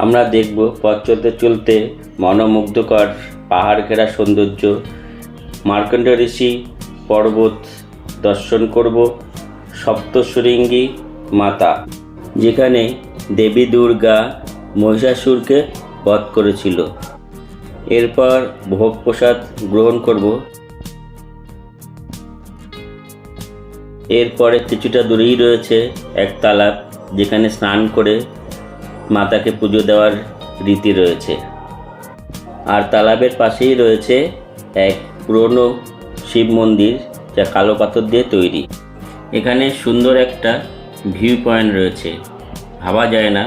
আমরা দেখব পথ চলতে চলতে মনোমুগ্ধকর পাহাড় ঘেরা সৌন্দর্য। মার্কণ্ড ঋষি পর্বত দর্শন করব সপ্তশৃঙ্গী মাতা, যেখানে দেবী দুর্গা মহিষাসুরকে বধ করেছিল। এরপর ভোগ প্রসাদ গ্রহণ করব। এরপরে কিছুটা দূরেই রয়েছে এক তালাব যেখানে স্নান করে মাতাকে পুজো দেওয়ার রীতি রয়েছে। আর তালাবের পাশেই রয়েছে এক পুরনো শিব মন্দির যা কালো পাথর দিয়ে তৈরি। এখানে সুন্দর একটা ভিউ পয়েন্ট রয়েছে। ভাবা যায় না।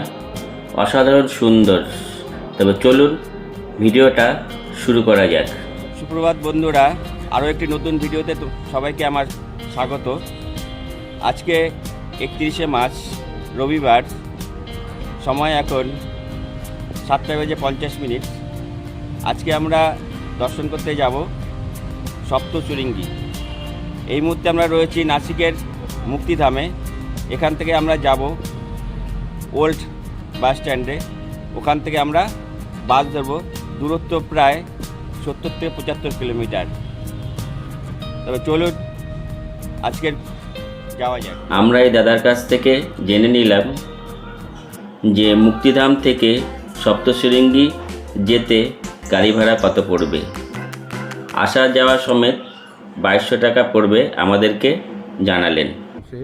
অসাধারণ সুন্দর। তবে চলুন ভিডিওটা শুরু করা যাক। সুপ্রভাত বন্ধুরা, আরও একটি নতুন ভিডিওতে সবাইকে আমার স্বাগত। আজকে একত্রিশে মার্চ, রবিবার সময় এখন সাতটা বেজে পঞ্চাশ মিনিট। আজকে আমরা দর্শন করতে যাব সপ্তচুরিঙ্গি এই মুহূর্তে আমরা রয়েছি নাসিকের মুক্তিধামে। এখান থেকে আমরা যাব ওল্ড বাস স্ট্যান্ডে। ওখান থেকে আমরা বাস ধরবো দূরত্ব প্রায় সত্তর থেকে পঁচাত্তর কিলোমিটার। তবে চলুন, আজকের যাওয়া যায় আমরা এই দাদার কাছ থেকে জেনে নিলাম যে মুক্তিধাম থেকে সপ্তশৃঙ্গি যেতে গাড়ি ভাড়া কত পড়বে আসা যাওয়া সমেত বাইশশো টাকা পড়বে আমাদেরকে জানালেন से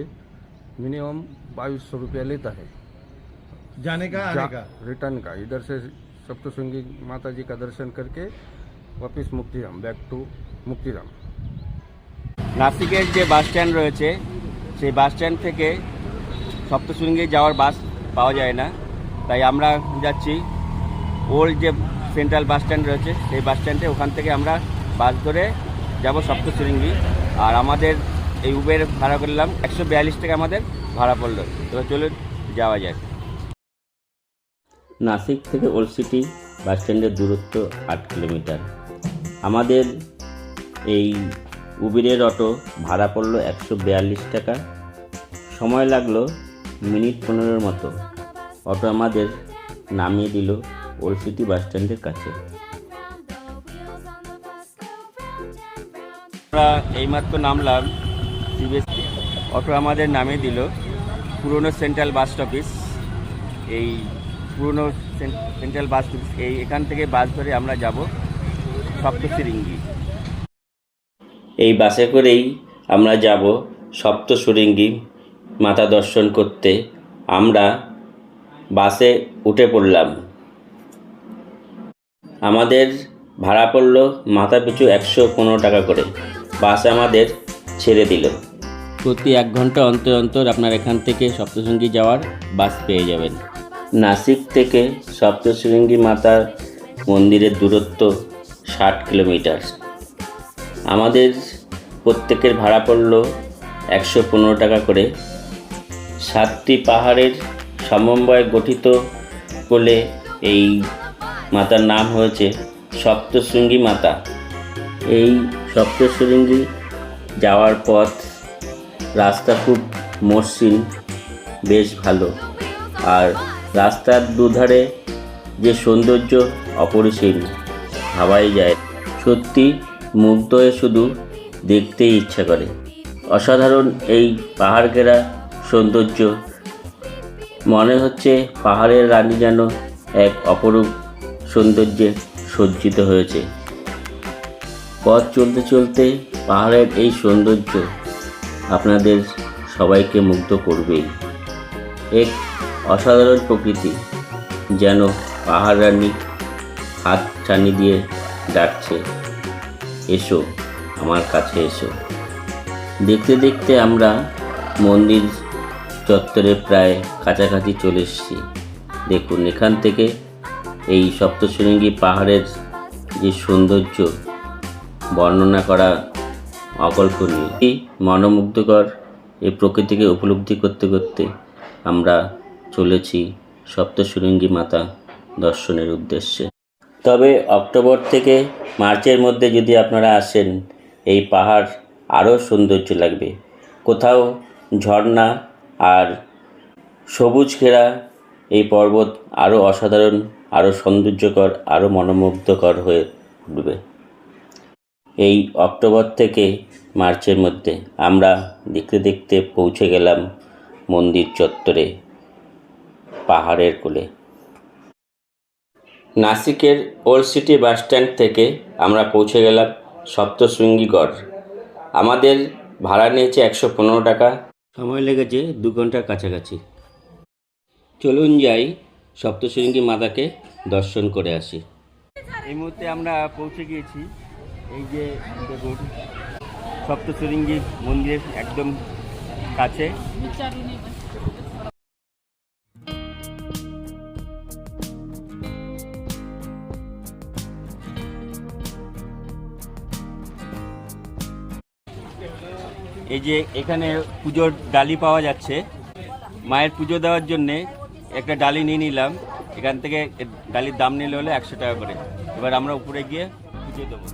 मिनिमम बाईस सौ रुपया लेता है जाने का आने का रिटर्न का इधर से सप्तशृंगी माता जी का दर्शन करके वापस मुक्तिधाम बैक टू मुक्तिधाम নাসিকের যে বাস স্ট্যান্ড রয়েছে সেই বাস স্ট্যান্ড থেকে সপ্তশৃঙ্গি যাওয়ার বাস পাওয়া যায় না। তাই আমরা যাচ্ছি। ওল্ড যে সেন্ট্রাল বাস স্ট্যান্ড রয়েছে, সেই বাস স্ট্যান্ডে ওখান থেকে আমরা বাস ধরে যাব সপ্তশৃঙ্গি। আর আমাদের এই উবের ভাড়া করলাম একশো বিয়াল্লিশ টাকা আমাদের ভাড়া পড়ল। এবার চলুন, যাওয়া যাক। নাসিক থেকে ওল্ড সিটি বাস স্ট্যান্ডের দূরত্ব আট কিলোমিটার। আমাদের এই উবেরের অটো ভাড়া পড়ল একশো বিয়াল্লিশ টাকা। সময় লাগল মিনিট পনেরোর মতো। অটো আমাদের নামিয়ে দিল ওল্ড সিটি বাস স্ট্যান্ডের কাছে। আমরা এইমাত্র নামলাম অটো আমাদের নামিয়ে দিল পুরনো সেন্ট্রাল বাস স্টপিস এই পুরনো সেন- সেন্ট্রাল বাস স্টপিস এই এখান থেকে বাস ধরে আমরা যাব সপ্তশৃঙ্গি। এই বাসে করেই আমরা যাব সপ্তশৃঙ্গি মাতা দর্শন করতে আমরা বাসে উঠে পড়লাম। আমাদের ভাড়া পড়ল মাথা পিছু একশো পনেরো টাকা করে। বাস আমাদের ছেড়ে দিল। প্রতি এক ঘণ্টা অন্তর অন্তর আপনার এখান থেকে সপ্তশৃঙ্গি যাওয়ার বাস পেয়ে যাবেন। নাসিক থেকে সপ্তশৃঙ্গি মাতার মন্দিরের দূরত্ব ষাট কিলোমিটার। আমাদের প্রত্যেকের ভাড়া পড়ল একশো পনেরো টাকা করে। সাতটি পাহাড়ের সমন্বয়ে গঠিত বলে এই মাতার নাম হয়েছে সপ্তশৃঙ্গী মাতা। এই সপ্তশৃঙ্গী যাওয়ার পথ, রাস্তা খুব মসৃণ, বেশ ভালো। আর রাস্তার দুধারে যে সৌন্দর্য অপরিসীম, ভাবাই যায়। সত্যি মুগ্ধ হয়ে শুধু দেখতেই ইচ্ছা করে। অসাধারণ এই পাহাড় ঘেরা সৌন্দর্য। মনে হচ্ছে পাহাড়ের রানী যেন এক অপরূপ সৌন্দর্যে সজ্জিত হয়েছে। পথ চলতে চলতে পাহাড়ের এই সৌন্দর্য আপনাদের সবাইকে মুগ্ধ করবেই। এক অসাধারণ প্রকৃতি যেন পাহাড় রানী হাত ছানি দিয়ে ডাকছে, এসো, আমার কাছে এসো। দেখতে দেখতে আমরা মন্দির চত্বরে প্রায় কাছাকাছি চলে এসেছি। দেখুন, এখান থেকে এই সপ্তশৃঙ্গী পাহাড়ের যে সৌন্দর্য বর্ণনা করা অকল্পনীয়। এই মনোমুগ্ধকর এই প্রকৃতিকে উপলব্ধি করতে করতে আমরা চলেছি সপ্তশৃঙ্গী মাতা দর্শনের উদ্দেশ্যে। তবে অক্টোবর থেকে মার্চের মধ্যে যদি আপনারা আসেন, এই পাহাড় আরও সৌন্দর্য লাগবে। কোথাও ঝর্ণা আর সবুজ ঘেরা এই পর্বত আরও অসাধারণ আরও সৌন্দর্যকর আরও মনোমুগ্ধকর হয়ে উঠবে। এই অক্টোবর থেকে মার্চের মধ্যে আমরা দেখতে দেখতে পৌঁছে গেলাম মন্দির চত্বরে, পাহাড়ের কোলে। নাসিকের ওল্ড সিটি বাস স্ট্যান্ড থেকে আমরা পৌঁছে গেলাম সপ্তশৃঙ্গীগড়। আমাদের ভাড়া নিয়েছে একশো পনেরো টাকা। সময় লেগেছে দু ঘণ্টার কাছাকাছি। চলুন যাই, সপ্তশৃঙ্গী মাতাকে দর্শন করে আসি। এই মুহূর্তে আমরা পৌঁছে গিয়েছি, এই যে দেখুন, সপ্তশৃঙ্গী মন্দিরের একদম কাছে। এই যে এখানে পুজোর ডালি পাওয়া যাচ্ছে। মায়ের পুজো দেওয়ার জন্যে একটা ডালি নিয়ে নিলাম। এখান থেকে ডালির দাম নিলে হলো একশো টাকা করে। এবার আমরা উপরে গিয়ে পুজো দেবো।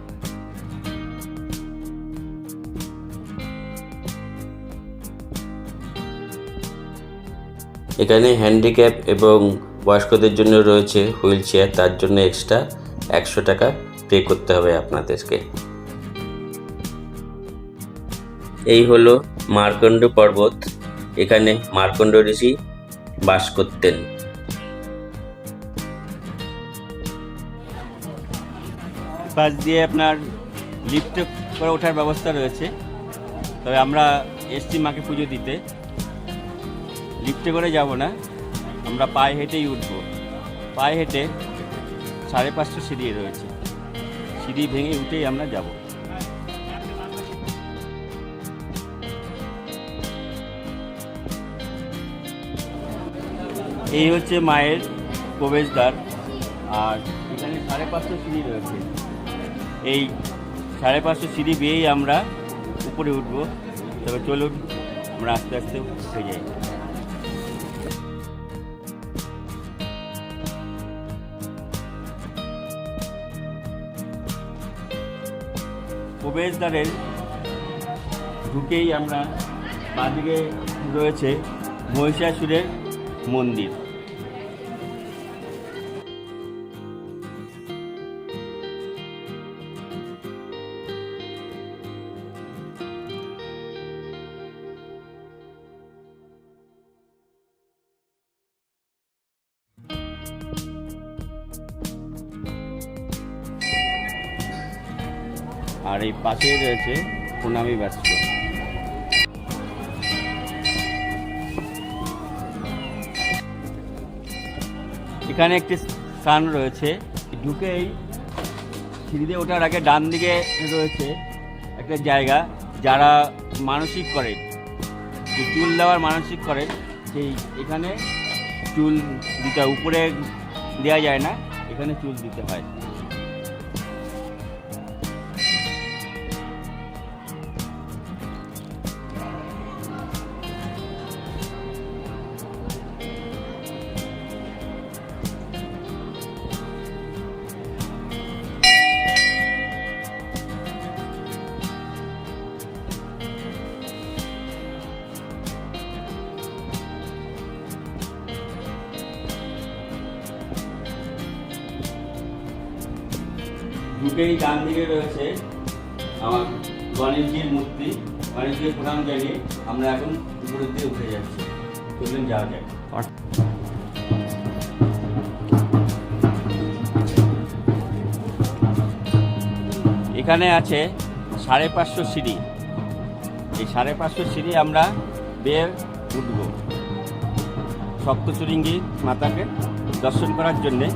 এখানে হ্যান্ডিক্যাপ এবং বয়স্কদের জন্য রয়েছে হুইল চেয়ার তার জন্য এক্সট্রা একশো টাকা পে করতে হবে আপনাদেরকে। এই হলো মার্কণ্ড পর্বত। এখানে মার্কণ্ড ঋষি বাস করতেন। পাশ দিয়ে আপনার লিফটে করে ওঠার ব্যবস্থা রয়েছে। তবে আমরা এসছি মাকে পুজো দিতে। লিফটে করে যাব না। আমরা পায়ে হেঁটেই উঠব। পায়ে হেঁটে সাড়ে পাঁচশো সিঁড়ি রয়েছে। সিঁড়ি ভেঙে উঠেই আমরা যাব। এই হচ্ছে মায়ের প্রবেশদ্বার, আর এখানে সাড়ে পাঁচশো সিঁড়ি রয়েছে। এই সাড়ে পাঁচশো সিঁড়ি বেয়েই আমরা উপরে উঠব। তবে চলুন, আমরা আস্তে আস্তে উঠে যাই। প্রবেশদ্বারের ঢুকেই আমরা বাঁদিকে রয়েছে মহিষাসুরের মন্দির। পাশেই রয়েছে প্রণামী ব্যস্ত এখানে একটি স্থান রয়েছে, ঢুকেই সিঁড়িতে ওঠার আগে ডান দিকে রয়েছে একটা জায়গা যারা মানসিক করে চুল দেওয়ার মানসিক করে, সেই এখানে চুল দিতে। উপরে দেওয়া যায় না, এখানে চুল দিতে হয় আমরা এখন উপরের দিকে উঠে যাচ্ছি। চলুন যাওয়া যাক। এখানে আছে সাড়ে পাঁচশো সিঁড়ি। এই সাড়ে পাঁচশো সিঁড়ি আমরা বেয়ে উঠব। সপ্তচুরিঙ্গি মাতাকে দর্শন করার জন্যে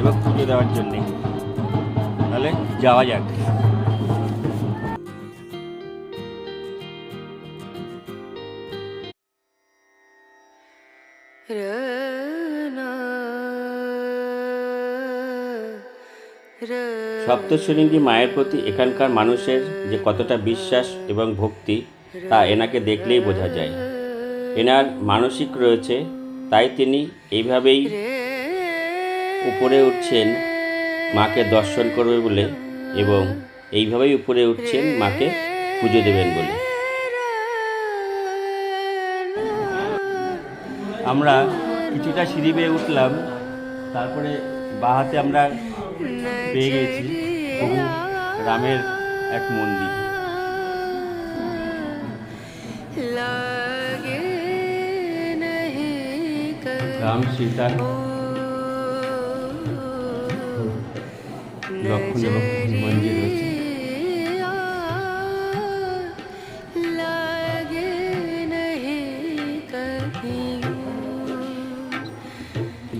এবং পুজো দেওয়ার জন্যে। তাহলে যাওয়া যাক। সপ্তশৃঙ্গী মায়ের প্রতি এখানকার মানুষের যে কতটা বিশ্বাস এবং ভক্তি, তা এনাকে দেখলেই বোঝা যায়। এনার মানসিক রয়েছে, তাই তিনি এইভাবেই উপরে উঠছেন, মাকে দর্শন করবে বলে এবং এইভাবেই উপরে উঠছেন মাকে পুজো দেবেন বলে। আমরা কিছুটা সিঁড়ি বেয়ে উঠলাম, তারপরে বাহাতে আমরা পেয়ে গেছি। প্রভু রামের এক মন্দির। রাম সীতা লক্ষণ এবং হনুমানজি রয়েছে।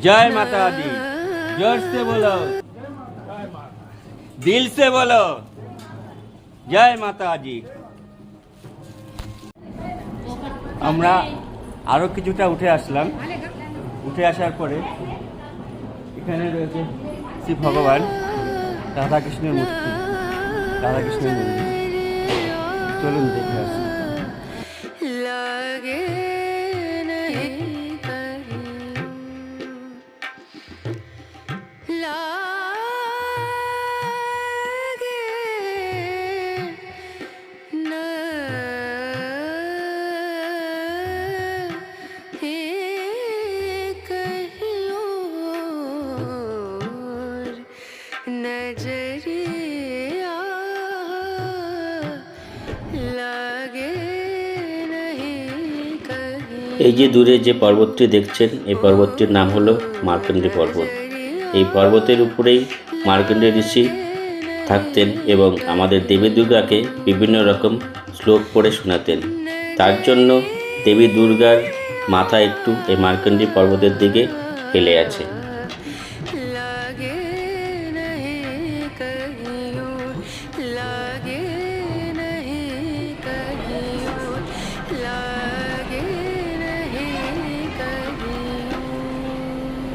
জয় মাতা দি জোর সে বলো। দিল সে বলো জয় মাতাজি আমরা আরও কিছুটা উঠে আসলাম। উঠে আসার পরে এখানে রয়েছে শ্রী ভগবান, রাধাকৃষ্ণের মূর্তি রাধাকৃষ্ণের মূর্তি চলুন দেখে আসুন যে দূরে যে পর্বতটি দেখছেন, এই পর্বতটির নাম হলো মার্কণ্ডী পর্বত। এই পর্বতের উপরেই মার্কণ্ডী ঋষি থাকতেন এবং আমাদের দেবী দুর্গাকে বিভিন্ন রকম শ্লোক পড়ে শোনাতেন। তার জন্য দেবী দুর্গার মাথা একটু এই মার্কণ্ডী পর্বতের দিকে ফেলে আছে।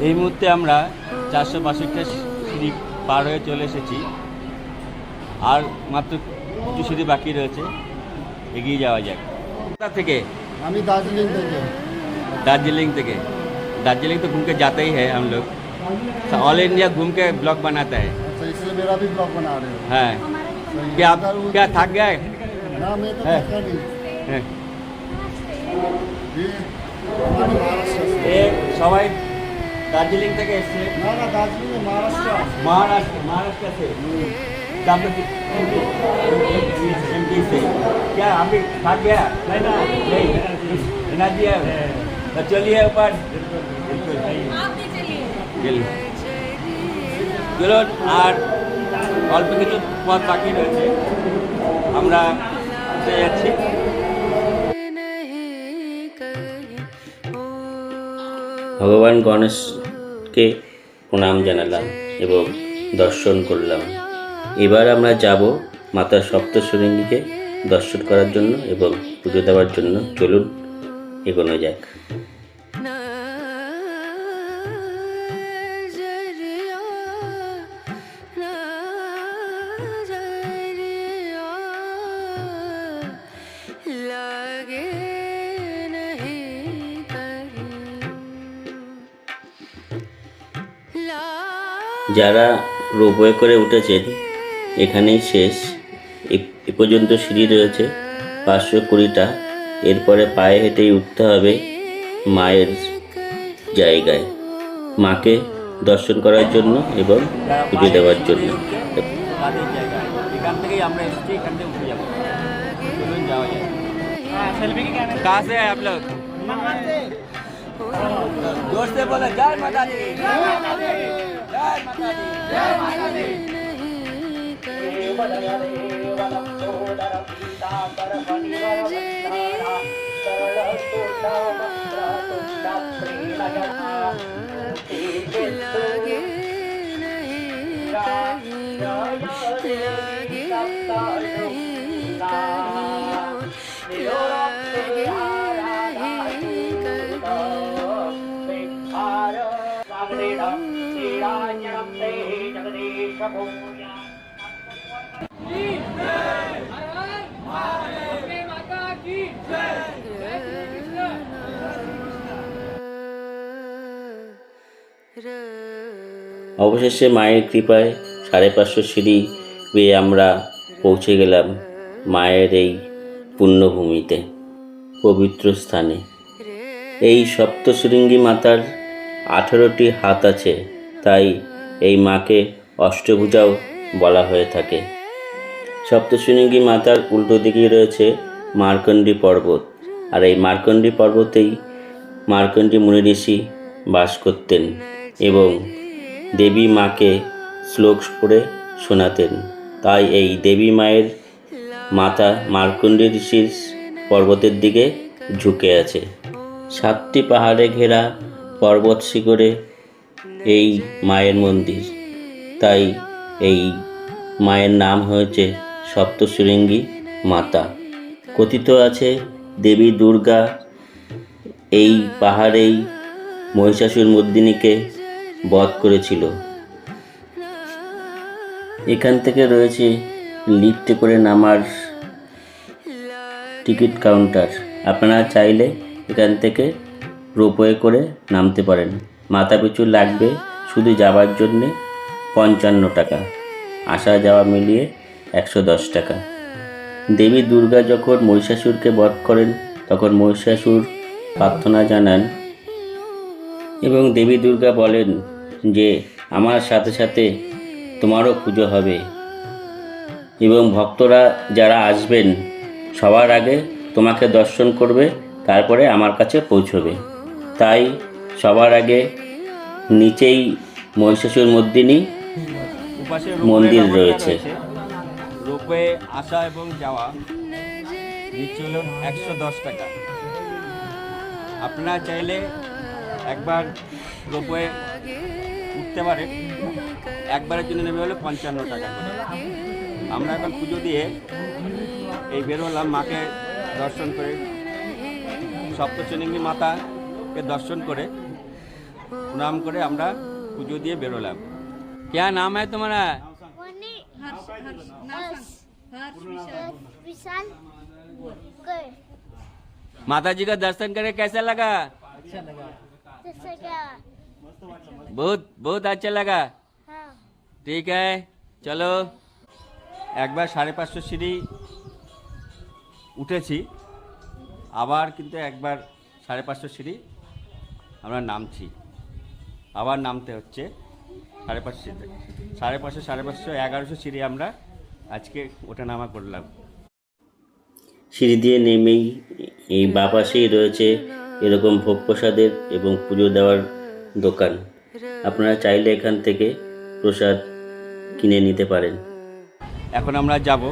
এই মুহূর্তে আমরা চারশো বাষট্টি সিঁড়ি পার হয়ে চলে এসেছি আর মাত্র কিছু সিঁড়ি বাকি রয়েছে এগিয়ে যাওয়া যাক কোথা থেকে আমি দার্জিলিং থেকে दार्जिलिंग থেকে दार्जिलिंग तो घूम के जाते ही है हम लोग ऑल इंडिया घूम के ब्लॉग बनाता है अच्छा इसलिए मेरा भी ब्लॉग बना रहे हो हाँ सही है। क्या आप उधर- क्या थक गए ना मैं तो है। थका नहीं হ্যাঁ। ये हमारे महाराष्ट्र से এ সবাই দার্জিলিং থেকে এসছে ना ना दार्जिलिंग में महाराष्ट्र महाराष्ट्र महाराष्ट्र से क्या आप लोग एमपी से क्या अभी थक गया नहीं ना नहीं एनर्जी है तो चलिए ऊपर চলিয়ে চলো আর অল্প কিছু পথ বাকি রয়েছে আমরা উঠে যাচ্ছি नहीं कहीं গণেশকে প্রণাম জানালাম এবং দর্শন করলাম। এবার আমরা যাব মাতা সপ্তশৃঙ্গীকে দর্শন করার জন্য এবং পুজো দেওয়ার জন্য। চলুন, এগোনো যাক। যারা রোপওয়ে করে উঠেছেন এখানেই শেষ এ- এ পর্যন্ত সিঁড়ি রয়েছে পাঁচশো কুড়িটা এরপরে পায়ে হেঁটেই উঠতে হবে মায়ের জায়গায় মাকে দর্শন করার জন্য এবং পুজো দেওয়ার জন্য এখান থেকেই আমরা এসেছি এখান থেকে উঠে যাবো চলুন যাওয়া যায় कहाँ से है आप लोग जोर से बोलो जय माता दी जय माता दी जय माता दी जय माता दी नहीं कहीं लागे नहीं कहीं लागे नहीं कहीं लागे नहीं कहीं অবশেষে মায়ের কৃপায় সাড়ে পাঁচশো সিঁড়ি বেয়ে আমরা পৌঁছে গেলাম মায়ের এই পুণ্যভূমিতে পবিত্র স্থানে এই সপ্তশৃঙ্গী মাতার আঠেরোটি হাত আছে তাই এই মাকে অষ্টভুজাও বলা হয়ে থাকে। সপ্তশৃঙ্গী মাতার উল্টো দিকেই রয়েছে মার্কণ্ডী পর্বত। আর এই মার্কণ্ডী পর্বতেই মার্কণ্ডী মুনি ঋষি বাস করতেন এবং দেবী মাকে শ্লোক পড়ে শোনাতেন। তাই এই দেবী মায়ের মাথা মার্কণ্ডী ঋষির পর্বতের দিকে ঝুঁকে আছে। সাতটি পাহাড়ে ঘেরা পর্বত শিখরে এই মায়ের মন্দির। তাই এই মায়ের নাম হয়েছে সপ্তশৃঙ্গী মাতা। কথিত আছে দেবী দুর্গা এই পাহাড়েই মহিষাসুর মর্দিনীকে বধ করেছিল। এখান থেকে রয়েছে লিফটে করে নামার টিকিট কাউন্টার। আপনারা চাইলে এখান থেকে রোপওয়ে করে নামতে পারেন। মাথা পিছু লাগবে শুধু যাওয়ার জন্যে পঞ্চান্ন টাকা। আসা যাওয়া মিলিয়ে একশো দশ টাকা। দেবী দুর্গা যখন মহিষাসুরকে বধ করেন, তখন মহিষাসুর প্রার্থনা জানান এবং দেবী দুর্গা বলেন যে, আমার সাথে সাথে তোমারও পুজো হবে। এবং ভক্তরা যারা আসবেন, সবার আগে তোমাকে দর্শন করবে, তারপরে আমার কাছে পৌঁছবে। তাই সবার আগে নিচেই মহিষাসুর মর্দিনী মন্দির রয়েছে। রোপওয়ে আসা এবং যাওয়া নিচ্ছে হলো একশো দশ টাকা। আপনারা চাইলে একবার রোপওয়ে উঠতে পারেন। একবারের জন্য নেবে হলো পঞ্চান্ন টাকা করে। আমরা এখন পুজো দিয়ে এই বেরোলাম মাকে দর্শন করে। সপ্তচন্ডী মাতাকে দর্শন করে প্রণাম করে আমরা পুজো দিয়ে বেরোলাম क्या नाम है तुम्हारा वनी हर्ष विशाल गए माता जी का दर्शन करे कैसा लगा जैसे क्या बहुत बहुत अच्छा लगा हाँ ঠিক है চলো একবার সাড়ে পাঁচশো সিঁড়ি উঠেছি আবার কিন্তু একবার সাড়ে পাঁচশো সিঁড়ি আমরা নামছি আবার নামতে হচ্ছে সাড়ে পাঁচশো সিঁড়ি সাড়ে পাঁচশো সাড়ে পাঁচশো এগারোশো সিঁড়ি আমরা আজকে ওঠা নামা করলাম। সিঁড়ি দিয়ে নেমেই এই বা পাশেই রয়েছে এরকম ভোগ প্রসাদের এবং পুজো দেওয়ার দোকান। আপনারা চাইলে এখান থেকে প্রসাদ কিনে নিতে পারেন। এখন আমরা যাব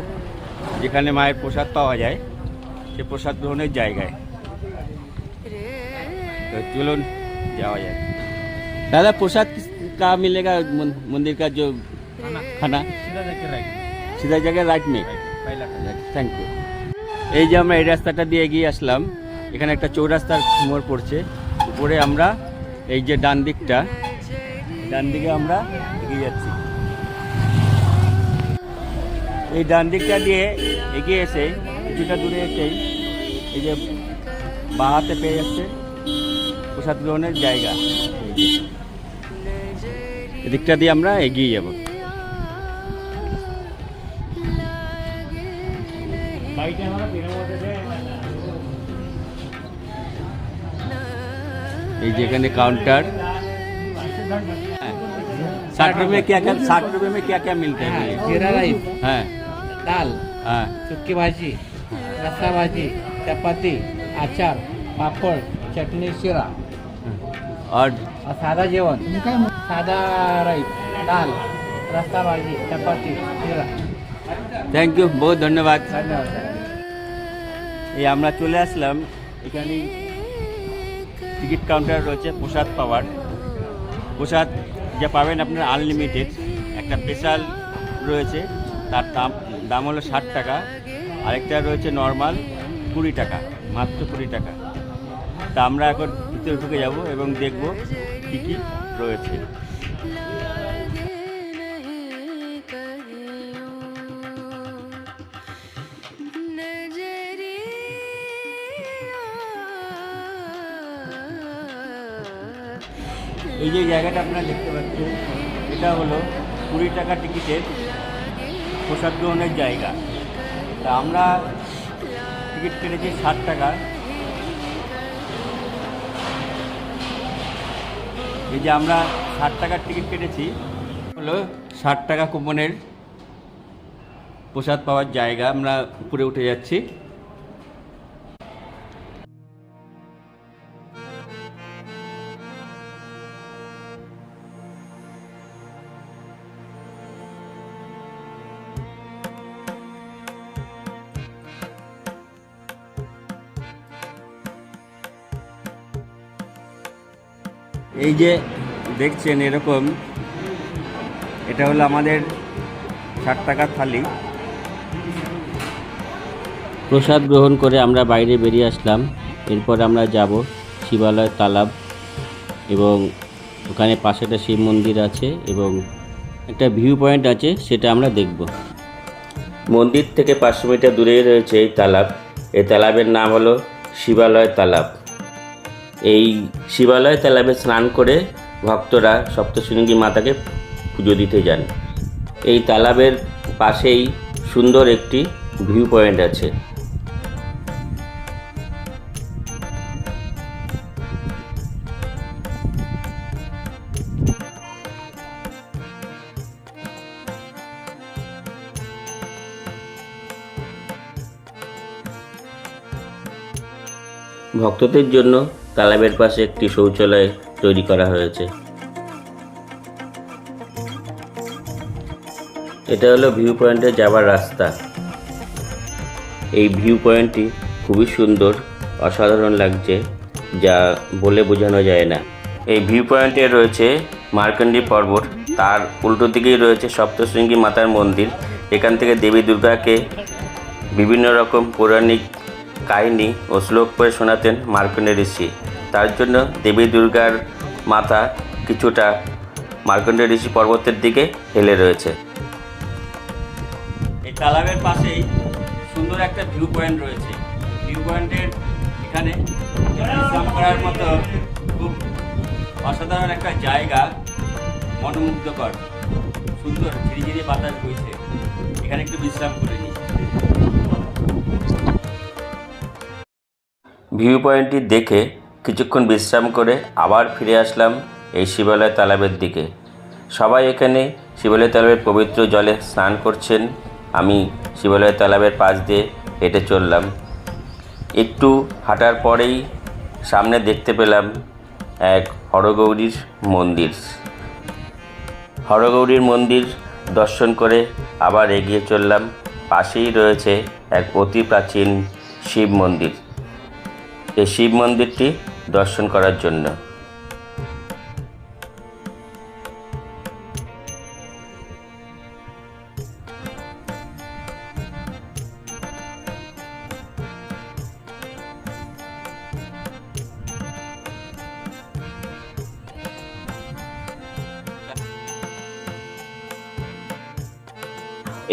যেখানে মায়ের প্রসাদ পাওয়া যায় সে প্রসাদ গ্রহণের জায়গায়। চলুন যাওয়া যায় दादा प्रसाद किस- का मिलेगा मन- मंदिर का जो खाना सीधा जगह राइट में থ্যাংক ইউ এই যে আমরা এই রাস্তাটা দিয়ে এগিয়ে আসলাম এখানে একটা চৌরাস্তার মোড় পড়ছে উপরে আমরা এই যে ডান দিকটা ডান দিকে আমরা এগিয়ে যাচ্ছি এই ডান দিকটা দিয়ে এগিয়ে এসে কিছুটা দূরে এসেই এই যে বাঁ হাতে পেয়ে যাচ্ছে প্রসাদ গ্রহণের জায়গা এদিকটা দিয়ে আমরা এগিয়ে যাব এই যেখানে काउंटर साठ रुपये में क्या क्या साठ रुपये में क्या क्या मिलते हैं जिरा राईस हाँ दाल हाँ सुकी भाजी रस्सा भाजी चपाती आचार पापड़ चटणी शिरा और और साधा সাদা থ্যাংক ইউ বহুত ধন্যবাদ। এই আমরা চলে আসলাম এখানে টিকিট কাউন্টার রয়েছে প্রসাদ পাওয়ার। প্রসাদ যা পাবেন আপনার আনলিমিটেড। একটা স্পেশাল রয়েছে তার দাম দাম হলো ষাট টাকা। আরেকটা রয়েছে নর্মাল কুড়ি টাকা মাত্র কুড়ি টাকা। তা আমরা এখন ভিতরে ঢুকে যাব এবং দেখব কী কী রয়েছে। এই যে জায়গাটা আপনারা দেখতে পাচ্ছেন, এটা হলো কুড়ি টাকা টিকিটের প্রসাদ গ্রহণের জায়গা। তা আমরা টিকিট কেটেছি ষাট টাকা। এই যে আমরা ষাট টাকার টিকিট কেটেছি, হলো ষাট টাকা কুপনের প্রসাদ পাওয়ার জায়গা আমরা উপরে উঠে যাচ্ছি। এই যে দেখছেন এরকম এটা হলো আমাদের ষাট টাকার থালি। প্রসাদ গ্রহণ করে আমরা বাইরে বেরিয়ে আসলাম। এরপর আমরা যাব শিবালয় তালাব এবং ওখানে পাশে একটা শিব মন্দির আছে এবং একটা ভিউ পয়েন্ট আছে সেটা আমরা দেখব। মন্দির থেকে পাঁচশো মিটার দূরেই রয়েছে এই তালাব। এই তালাবের নাম হলো শিবালয় তালাব। এই শিবালয় তালাবে স্নান করে ভক্তরা সপ্তশৃঙ্গী মাতাকে পুজো দিতে যান। এই তালাবের পাশেই সুন্দর একটি ভিউ পয়েন্ট আছে। ভক্তদের জন্য তালাবের পাশে একটি শৌচালয় তৈরি করা হয়েছে। এটা হলো ভিউ পয়েন্টে যাওয়ার রাস্তা। এই ভিউ পয়েন্টটি খুবই সুন্দর, অসাধারণ লাগছে, যা বলে বোঝানো যায় না। এই ভিউ পয়েন্টে রয়েছে মার্কণ্ডী পর্বত। তার উল্টো দিকেই রয়েছে সপ্তশৃঙ্গী মাতার মন্দির। এখান থেকে দেবী দুর্গাকে বিভিন্ন রকম পৌরাণিক কাহিনী ও শ্লোক করে শোনাতেন মার্কণ্ডে ঋষি। তার জন্য দেবী দুর্গার মাথা কিছুটা মার্কণ্ডে ঋষি পর্বতের দিকে হেলে রয়েছে। এই তালাবের পাশেই সুন্দর একটা ভিউ পয়েন্ট রয়েছে। ভিউ পয়েন্টের এখানে করার মতো খুব অসাধারণ একটা জায়গা মনোমুগ্ধকর। সুন্দর ঝিরিঝিরি বাতাস বইছে। এখানে একটু বিশ্রাম করে নিই। ভিউ পয়েন্টটি দেখে কিছুক্ষণ বিশ্রাম করে আবার ফিরে আসলাম এই শিবালয় তালাবের দিকে। সবাই এখানে শিবালয় তালাবের পবিত্র জলে স্নান করছেন। আমি শিবালয় তালাবের পাশ দিয়ে হেঁটে চললাম। একটু হাঁটার পরেই সামনে দেখতে পেলাম এক হরগৌরীর মন্দির। হরগৌরীর মন্দির দর্শন করে আবার এগিয়ে চললাম। পাশেই রয়েছে এক অতি প্রাচীন শিব মন্দির। এই শিব মন্দিরটি দর্শন করার জন্য।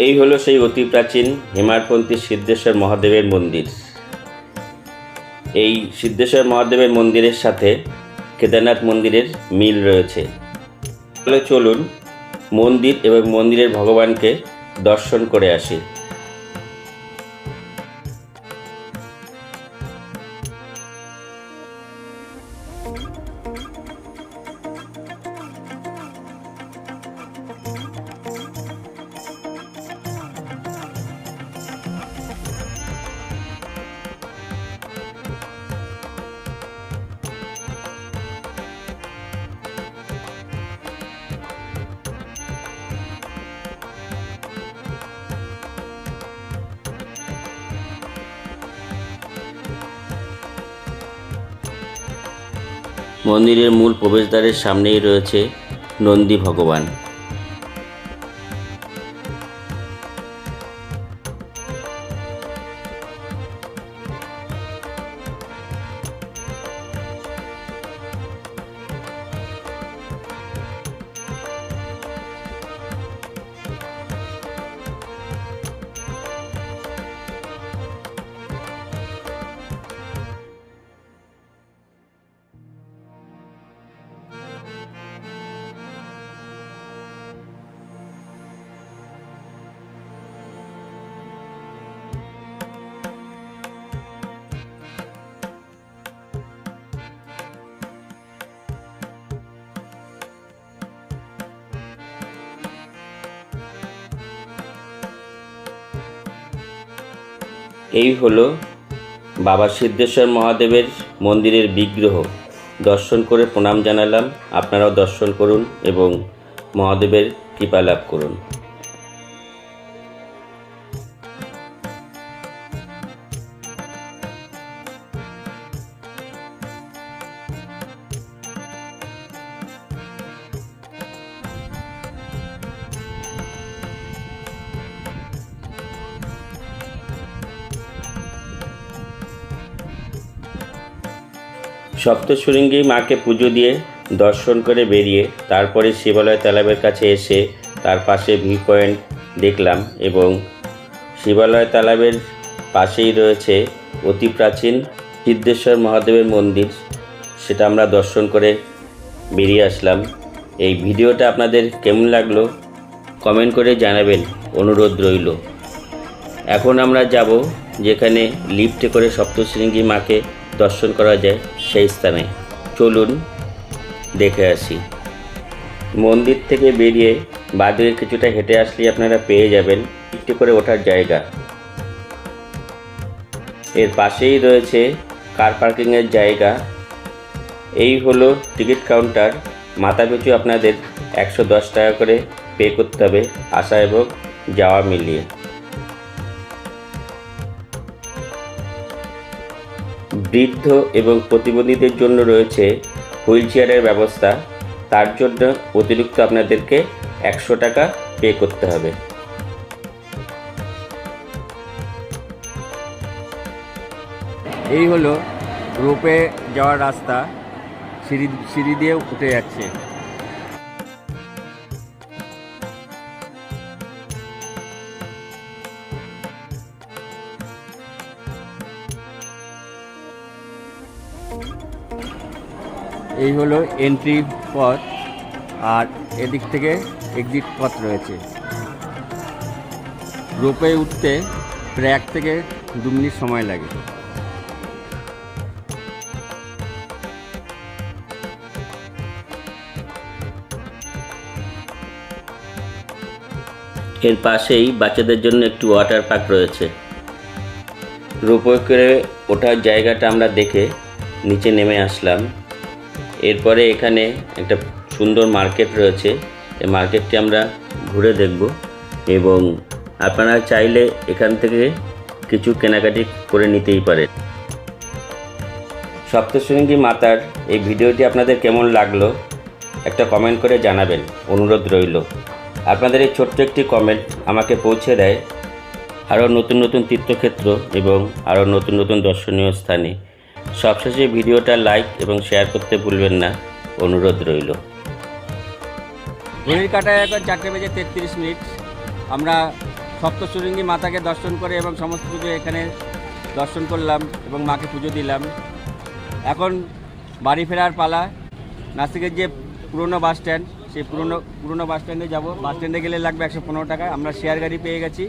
এই হলো সেই অতি প্রাচীন হেমারপন্থী সিদ্ধেশ্বর মহাদেবের মন্দির। এই সিদ্ধেশ্বর মহাদেবের মন্দিরের সাথে কেদারনাথ মন্দিরের মিল রয়েছে। তাহলে চলুন মন্দির এবং মন্দিরের ভগবানকে দর্শন করে আসি। মন্দিরের মূল প্রবেশদ্বারের সামনেই রয়েছে নন্দী ভগবান। এই হলো বাবা সিদ্ধেশ্বর মহাদেবের মন্দিরের বিগ্রহ। দর্শন করে প্রণাম জানালাম। আপনারাও দর্শন করুন এবং মহাদেবের কৃপা লাভ করুন। সপ্তশৃঙ্গী মাকে পুজো দিয়ে দর্শন করে বেরিয়ে তারপরে শিবালয় তালাবের কাছে এসে তার পাশে ভিউ পয়েন্ট দেখলাম এবং শিবালয় তালাবের পাশেই রয়েছে অতি প্রাচীন সিদ্ধেশ্বর মহাদেবের মন্দির। সেটা আমরা দর্শন করে বেরিয়ে আসলাম। এই ভিডিওটা আপনাদের কেমন লাগল কমেন্ট করে জানাবেন। অনুরোধ রইল। এখন আমরা যাব যেখানে লিফটে করে সপ্তশৃঙ্গী মাকে দর্শন করা যায় সেই স্থানে। চলুন দেখে আসি। মন্দির থেকে বেরিয়ে বাদিকে কিছুটা হেঁটে আসলেই আপনারা পেয়ে যাবেন লিফটে করে ওঠার জায়গা। এর পাশেই রয়েছে কার পার্কিংয়ের জায়গা। এই হলো টিকিট কাউন্টার। মাথা পিছু আপনাদের একশো দশ টাকা করে পে করতে হবে। আসা এবং যাওয়া মিলিয়ে। বৃদ্ধ এবং প্রতিবন্ধীদের জন্য রয়েছে হুইল চেয়ারের ব্যবস্থা। তার জন্য অতিরিক্ত আপনাদেরকে একশো টাকা পে করতে হবে। এই হলো রোপে যাওয়ার রাস্তা। সিঁড়ি সিঁড়ি দিয়ে উঠে যাচ্ছে। এই হলো এন্ট্রি পথ আর এদিক থেকে এক্সিট পথ রয়েছে। রোপে উঠতে প্রায় থেকে দু মিনিট সময় লাগে। এর পাশেই বাচ্চাদের জন্য একটি ওয়াটার পার্ক রয়েছে। রোপওয়ে করে ওঠার জায়গাটা আমরা দেখে নিচে নেমে আসলাম। এরপরে এখানে একটা সুন্দর মার্কেট রয়েছে। এই মার্কেটটি আমরা ঘুরে দেখব এবং আপনারা চাইলে এখান থেকে কিছু কেনাকাটি করে নিতেই পারেন। সপ্তশৃঙ্গী মাতার এই ভিডিওটি আপনাদের কেমন লাগল? একটা কমেন্ট করে জানাবেন, অনুরোধ রইল। আপনাদের এই ছোট্ট একটি কমেন্ট আমাকে পৌঁছে দেয় আরও নতুন নতুন তীর্থক্ষেত্র এবং আরও নতুন নতুন দর্শনীয় স্থানে। সবশেষে ভিডিওটা লাইক এবং শেয়ার করতে ভুলবেন না। অনুরোধ রইল। ঘড়ির কাটায় এখন চারটে বেজে তেত্রিশ মিনিট। আমরা সপ্তশৃঙ্গী মাতাকে দর্শন করে এবং সমস্ত পুজো এখানে দর্শন করলাম এবং মাকে পুজো দিলাম। এখন বাড়ি ফেরার পালা। নাসিকের যে পুরনো বাস স্ট্যান্ড, সেই পুরনো পুরনো বাস স্ট্যান্ডে যাব। বাস স্ট্যান্ডে গেলে লাগবে একশো পনেরো টাকা। আমরা শেয়ার গাড়ি পেয়ে গেছি।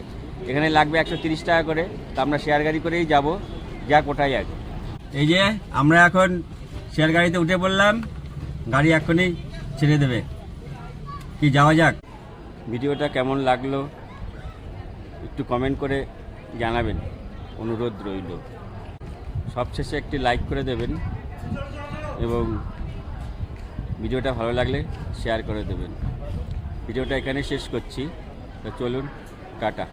এখানে লাগবে একশো তিরিশ টাকা করে। তা আমরা শেয়ার গাড়ি করেই যাব। যা কোটাই আর এই যে আমরা এখন শেয়ার গাড়িতে উঠে পড়লাম, গাড়ি এখনই ছেড়ে দেবে। কি, যাওয়া যাক? ভিডিওটা কেমন লাগল একটু কমেন্ট করে জানাবেন। অনুরোধ রইল। সবশেষে একটি লাইক করে দেবেন এবং ভিডিওটা ভালো লাগলে শেয়ার করে দেবেন। ভিডিওটা এখানে শেষ করছি। তো চলুন, টাটা।